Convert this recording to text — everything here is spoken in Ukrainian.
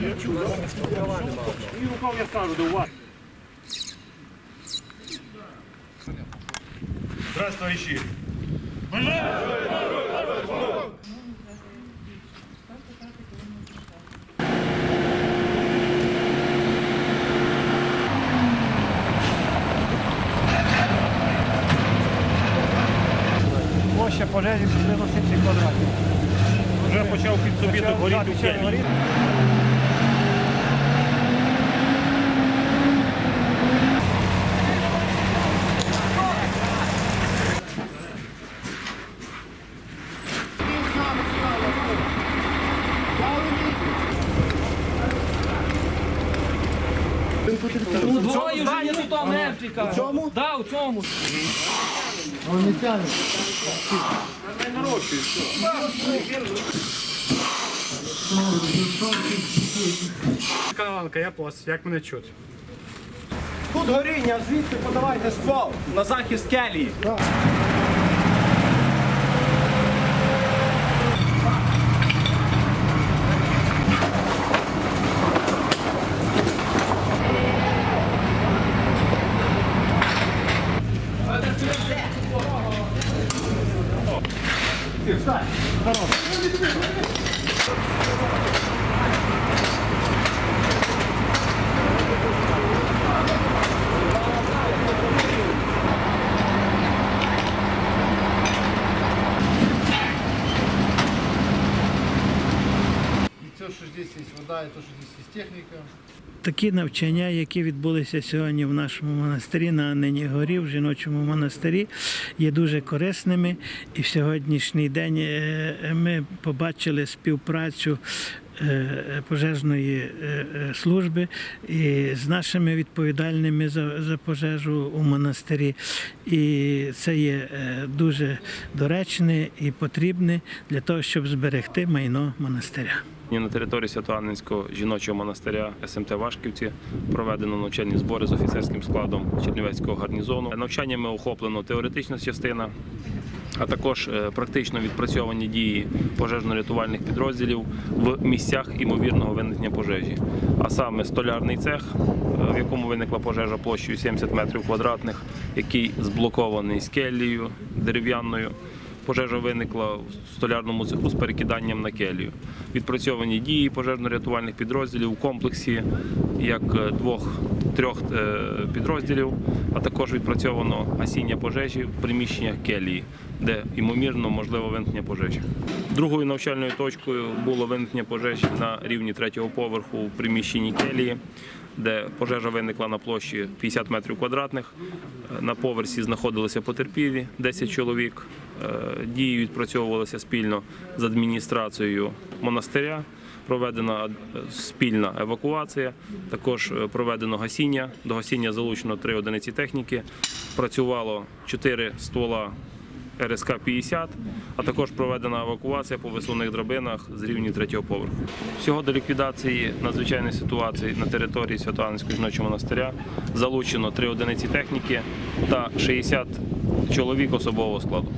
І рукав я скажу, де у вас. Здравствуй, товарищи. Площа пожежі приблизно 70 квадратів. Вже почав під собі Почав- горіти так, в горіти. У двоє вже є тут Америка. У цьому? Да, у цьому. Каналанка, я пос, як мене чути? Тут горіння, звідси подавайте ствол на захист келії. І що здесь є вода, і то, що здесь є техніка. Такі навчання, які відбулися сьогодні в нашому монастирі, на нині горі, в жіночому монастирі, є дуже корисними. І в сьогоднішній день е, ми побачили співпрацю е, пожежної е, служби і з нашими відповідальними за, пожежу у монастирі. І це є дуже доречне і потрібне для того, щоб зберегти майно монастиря. На території Свято-Анненського жіночого монастиря СМТ Вашківці проведено навчальні збори з офіцерським складом Чернівецького гарнізону. Навчаннями охоплено теоретична частина, а також е, практично відпрацьовані дії пожежно-рятувальних підрозділів в місцях імовірного виникнення пожежі. А саме столярний цех, е, в якому виникла пожежа площею 70 метрів квадратних, який зблокований скелею дерев'яною. Пожежа виникла в столярному цеху з перекиданням на келію. Відпрацьовані дії пожежно-рятувальних підрозділів у комплексі як е, двох-трьох е, підрозділів, а також відпрацьовано гасіння пожежі в приміщеннях келії, де ймовірно можливо виникнення пожежі. Другою навчальною точкою було виникнення пожежі на рівні третього поверху в приміщенні келії де пожежа виникла на площі 50 метрів квадратних. Е, На поверсі знаходилися потерпілі 10 чоловік. Е, Дії відпрацьовувалися спільно з адміністрацією монастиря. Проведена е, спільна евакуація, також е, проведено гасіння. До гасіння залучено три одиниці техніки. Працювало чотири ствола РСК-50, а також проведена евакуація по висувних драбинах з рівні третього поверху. Всього до ліквідації надзвичайної ситуації на території Свято-Анського жіночого монастиря залучено три одиниці техніки та 60 чоловік особового складу.